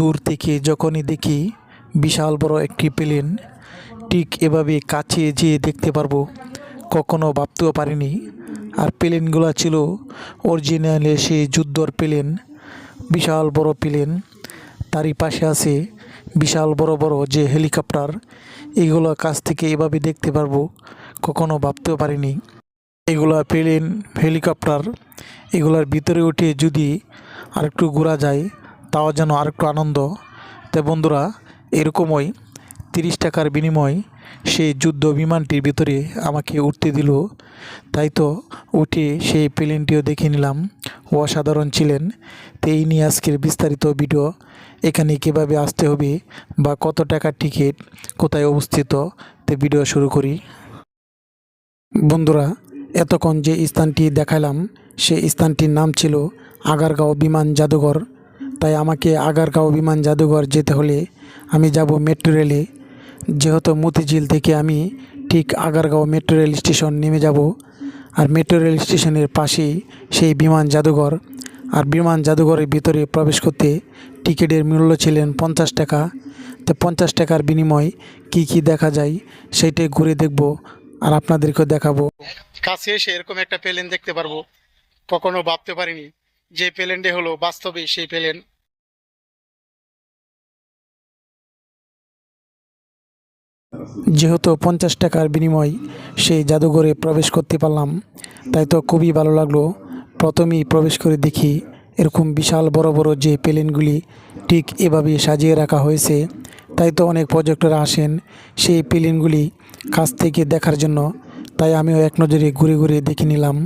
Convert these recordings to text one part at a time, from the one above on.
দূর থেকে যখনই দেখি বিশাল বড় একটি প্লেন, ঠিক এভাবে কাছে যেয়ে দেখতে পারব, কখনো ভাবতেও পারিনি। আর প্লেনগুলো ছিল অরিজিনালে সেই যুদ্ধর প্লেন, বিশাল বড় প্লেন। তারই পাশে আছে বিশাল বড় বড় যে হেলিকপ্টার, এগুলো কাছ থেকে এভাবে দেখতে পারব, কখনো ভাবতেও পারিনি। এগুলো প্লেন, হেলিকপ্টার, এগুলার ভিতরে উঠে যদি আরেকটু ঘোরা যায় তাও যেন আরেকটু আনন্দ। তাই বন্ধুরা, এরকমই তিরিশ টাকার বিনিময় সেই যুদ্ধ বিমানটির ভিতরে আমাকে উঠতে দিল। তাই তো উঠে সেই প্লেনটিও দেখে নিলাম। অসাধারণ ছিলেন। তো এই নিয়ে আজকের বিস্তারিত ভিডিও এখানে কীভাবে আসতে হবে বা কত টাকার টিকিট কোথায় অবস্থিত, তে ভিডিও শুরু করি। বন্ধুরা, এতক্ষণ যে স্থানটি দেখালাম, সেই স্থানটির নাম ছিল আগারগাঁও বিমান জাদুঘর। তাই আমাকে আগারগাঁও বিমান জাদুঘর যেতে হলে আমি যাব মেট্রো রেলে। যেহেতু মতিঝিল থেকে আমি ঠিক আগারগাঁও মেট্রো রেল স্টেশন নেমে যাব। আর মেট্রো রেল স্টেশনের পাশেই সেই বিমান জাদুঘর। আর বিমান জাদুঘরের ভিতরে প্রবেশ করতে টিকিটের মূল্য ছিলেন পঞ্চাশ টাকা। তো পঞ্চাশ টাকার বিনিময় কি কি দেখা যায় সেইটাই ঘুরে দেখব আর আপনাদেরকেও দেখাবো। কাছে এসে এরকম একটা প্লেন দেখতে পারব। কখনো ভাবতে পারিনি যে প্লেনটি হলো বাস্তবে সেই প্লেন। যেহেতু পঞ্চাশ টাকার বিনিময় সেই জাদুঘরে প্রবেশ করতে পারলাম, তাই তো খুবই ভালো লাগল। প্রথমেই প্রবেশ করে দেখি এরকম বিশাল বড় বড় যে প্লেনগুলি ঠিক এভাবে সাজিয়ে রাখা হয়েছে। তাই তো অনেক পর্যটকরা আসেন সেই প্লেনগুলি কাছ থেকে দেখার জন্য, তাই আমিও এক নজরে ঘুরে ঘুরে দেখে নিলাম।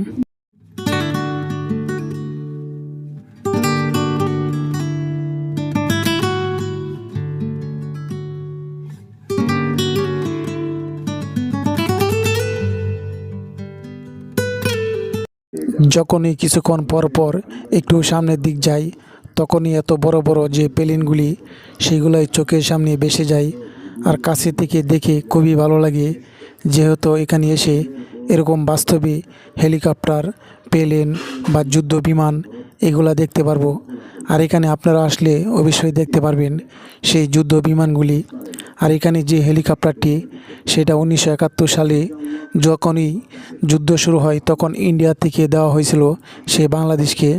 যখনই কিছুক্ষণ পর পর একটু সামনের দিক যাই, তখনই এত বড় বড় যে প্লেনগুলি সেগুলোই চোখের সামনে ভেসে যায়। আর কাছে থেকে দেখে খুবই ভালো লাগে, যেহেতু এখানে এসে এরকম বাস্তবে হেলিকপ্টার, প্লেন বা যুদ্ধ বিমান, এগুলা দেখতে পারব। আর এখানে আপনারা আসলে অবশ্যই দেখতে পারবেন সেই যুদ্ধ বিমানগুলি। আর এখানে যে হেলিকপ্টারটি, সেটা উনিশশো একাত্তর সালে যখনই যুদ্ধ শুরু হয়, তখন ইন্ডিয়া থেকে দেওয়া হয়েছিল সে বাংলাদেশকে।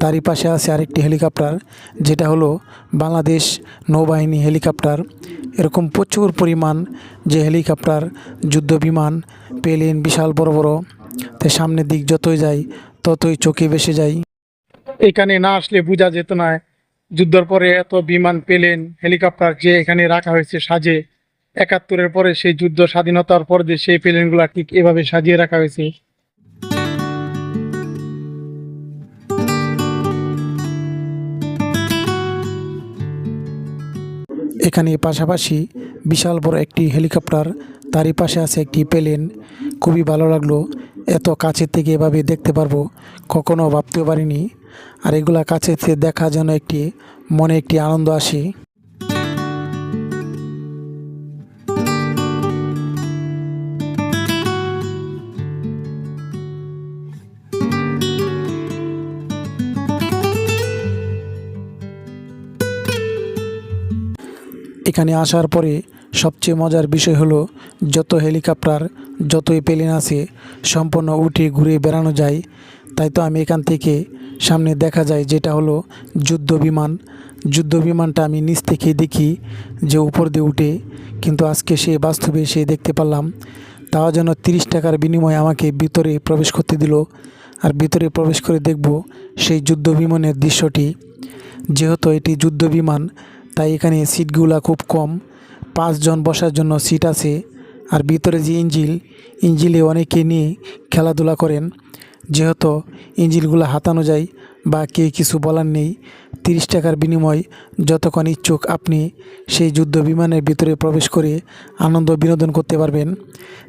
তারই পাশে আছে আরেকটি হেলিকপ্টার, যেটা হলো বাংলাদেশ নৌবাহিনী হেলিকপ্টার। এরকম প্রচুর পরিমাণ যে হেলিকপ্টার, যুদ্ধ বিমান, প্লেন বিশাল বড় বড়। তাই সামনের দিক যতই যায়, ততই চোখে ভেসে যায়। এখানে না আসলে বোঝা যেত না যুদ্ধের পরে এত বিমান প্লেন, হেলিকপ্টার যে এখানে রাখা হয়েছে সাজে, একাত্তরের পরে সেই যুদ্ধ স্বাধীনতার পর যে সেই প্লেনগুলো ঠিক এভাবে সাজিয়ে রাখা হয়েছে। এখানে পাশাপাশি বিশাল বড় একটি হেলিকপ্টার, তারই পাশে আছে একটি প্লেন। খুবই ভালো লাগল। এত কাছের থেকে এভাবে দেখতে পারব, কখনো ভাবতেও পারিনি। আর এগুলা কাছে থেকে দেখা যেন একটি, মনে একটি আনন্দ আসে। এখানে আসার পরে সবচেয়ে মজার বিষয় হলো, যত হেলিকপ্টার, যতই প্লেন আছে, সম্পূর্ণ উঠে ঘুরে বেড়ানো যায়। তাই তো আমি এখান থেকে সামনে দেখা যায় যেটা হলো যুদ্ধ বিমান। যুদ্ধ বিমানটা আমি নিচ থেকে দেখি যে উপর দিয়ে উঠে, কিন্তু আজকে সে বাস্তবে সে দেখতে পারলাম। তাও যেন তিরিশ টাকার বিনিময়ে আমাকে ভিতরে প্রবেশ করতে দিল। আর ভিতরে প্রবেশ করে দেখব সেই যুদ্ধ বিমানের দৃশ্যটি। যেহেতু এটি যুদ্ধ বিমান, তাই এখানে সিটগুলা খুব কম। পাঁচজন বসার জন্য সিট আছে আর ভিতরে যে ইঞ্জিল, ইঞ্জিলে অনেকে নিয়ে খেলাধুলা করেন। যেহেতু ইঞ্জিলগুলো হাতানো যায় বা কে কিছু বলার নেই, তিরিশ টাকার বিনিময় যতক্ষণ ইচ্ছুক আপনি সেই যুদ্ধ বিমানের ভিতরে প্রবেশ করে আনন্দ বিনোদন করতে পারবেন।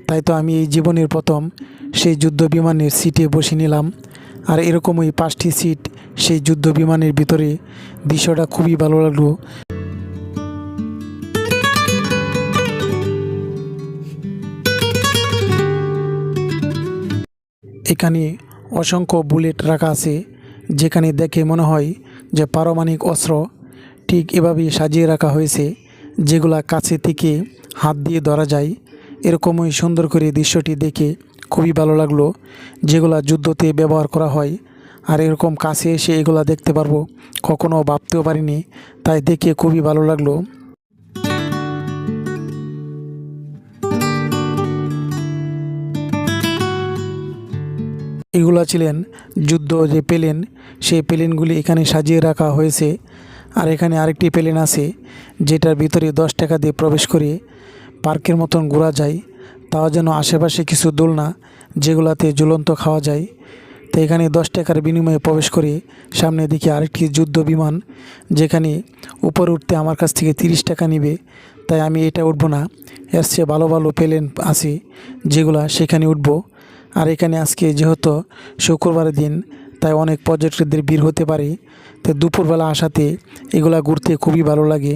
তাই তো আমি এই জীবনের প্রথম সেই যুদ্ধ বিমানের সিটে বসে নিলাম। আর এরকমই পাঁচটি সিট সেই যুদ্ধ বিমানের ভিতরে দৃশ্যটা খুবই ভালো লাগল। এখানে অসংখ্য বুলেট রাখা আছে, যেখানে দেখে মনে হয় যে পারমাণিক অস্ত্র ঠিক এভাবেই সাজিয়ে রাখা হয়েছে, যেগুলা কাছে থেকে হাত দিয়ে ধরা যায়। এরকমই সুন্দর করে দৃশ্যটি দেখে খুবই ভালো লাগল, যেগুলা যুদ্ধতে ব্যবহার করা হয়। আর এরকম কাছে এসে এগুলা দেখতে পারব, কখনো ভাবতেও পারিনি, তাই দেখে খুবই ভালো লাগল। এগুলা ছিলেন যুদ্ধ যে প্লেন, সেই প্লেনগুলি এখানে সাজিয়ে রাখা হয়েছে। আর এখানে আরেকটি প্লেন আছে, যেটার ভিতরে দশ টাকা দিয়ে প্রবেশ করে পার্কের মতন ঘোরা যায়। তাও যেন আশেপাশে কিছু দোলনা যেগুলাতে ঝুলন্ত খাওয়া যায়। তো এখানে দশ টাকার বিনিময়ে প্রবেশ করে সামনে দিকে আরেকটি যুদ্ধ বিমান, যেখানে উপরে উঠতে আমার কাছ থেকে তিরিশ টাকা নেবে। তাই আমি এটা উঠবো না, এর চেয়ে ভালো ভালো প্লেন আছে, যেগুলা সেখানে উঠবো। আর এখানে আজকে যেহেতু শুক্রবারের দিন, তাই অনেক পর্যটকদের ভিড় হতে পারে। তো দুপুরবেলা আসাতে এগুলা ঘুরতে খুবই ভালো লাগে।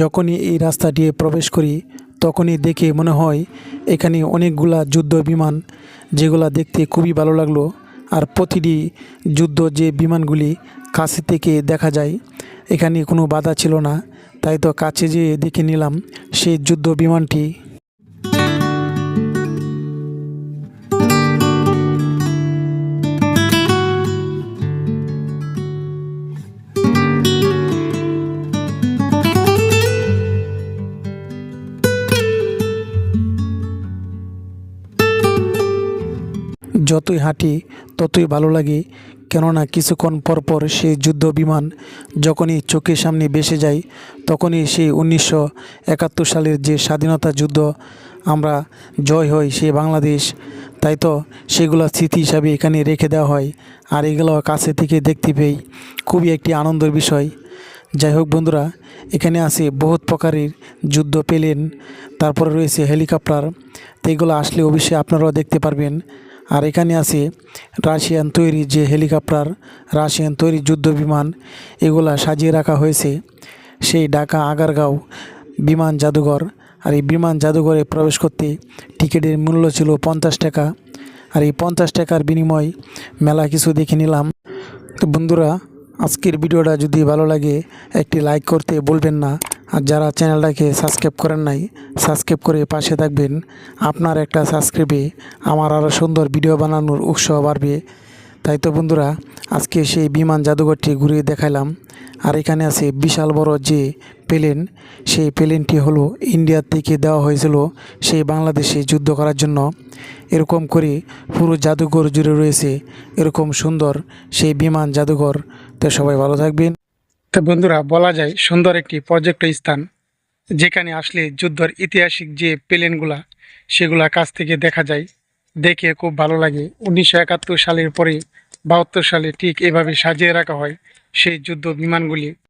যখনই এই রাস্তা দিয়ে প্রবেশ করি, তখনই দেখে মনে হয় এখানে অনেকগুলা যুদ্ধ বিমান যেগুলা দেখতে খুবই ভালো লাগল। আর প্রতিটি যুদ্ধ যে বিমানগুলি কাছে থেকে দেখা যায়, এখানে কোনো বাধা ছিল না। তাই তো কাছে যেয়ে দেখে নিলাম, সেই যুদ্ধ বিমানটি যতই হাঁটি, ততই ভালো লাগে। কেননা কিছুক্ষণ পর পর সেই যুদ্ধ বিমান যখনই চোখের সামনে বেসে যায়, তখনই সেই উনিশশো একাত্তর সালের যে স্বাধীনতা যুদ্ধ, আমরা জয় হই সে বাংলাদেশ। তাই তো সেগুলো স্মৃতি হিসাবে এখানে রেখে দেওয়া হয়। আর এগুলো কাছে থেকে দেখতে পেয়ে খুবই একটি আনন্দের বিষয়। যাই হোক বন্ধুরা, এখানে আছে বহুত প্রকারের যুদ্ধ পেলেন। তারপরে রয়েছে হেলিকপ্টার। তো এগুলো আসলে অবশ্যই আপনারাও দেখতে পারবেন। আর এখানে আছে রাশিয়ান তৈরি যে হেলিকপ্টার, রাশিয়ান তৈরি যুদ্ধ বিমান, এগুলা সাজিয়ে রাখা হয়েছে। সেই ঢাকা আগারগাঁও বিমান জাদুঘর। আর এই বিমান জাদুঘরে প্রবেশ করতে টিকিটের মূল্য ছিল পঞ্চাশ টাকা। আর এই পঞ্চাশ টাকার বিনিময় মেলা কিছু দেখে নিলাম। তো বন্ধুরা আজকের ভিডিওটা যদি ভালো লাগে, একটি লাইক করতে বলবেন না। আর যারা চ্যানেলটাকে সাবস্ক্রাইব করেন নাই সাবস্ক্রাইব করে পাশে থাকবেন। আপনার একটা সাবস্ক্রাইবে আমার আরও সুন্দর ভিডিও বানানোর উৎসাহ বাড়বে। তাই তো বন্ধুরা, আজকে সেই বিমান জাদুঘরটি ঘুরিয়ে দেখালাম। আর এখানে আছে বিশাল বড় যে প্লেন, সেই প্লেনটি হলো ইন্ডিয়ার থেকে দেওয়া হয়েছিল সেই বাংলাদেশে যুদ্ধ করার জন্য। এরকম করে পুরো জাদুঘর জুড়ে রয়েছে এরকম সুন্দর সেই বিমান জাদুঘর। তো সবাই ভালো থাকবেন। তো বন্ধুরা, বলা যায় সুন্দর একটি পর্যটক স্থান, যেখানে আসলে যুদ্ধর ঐতিহাসিক যে প্লেনগুলা, সেগুলা কাছ থেকে দেখা যায়। দেখে খুব ভালো লাগে। উনিশশো একাত্তর সালের পরে বাহাত্তর সালে ঠিক এভাবে সাজিয়ে রাখা হয় সেই যুদ্ধ বিমানগুলি।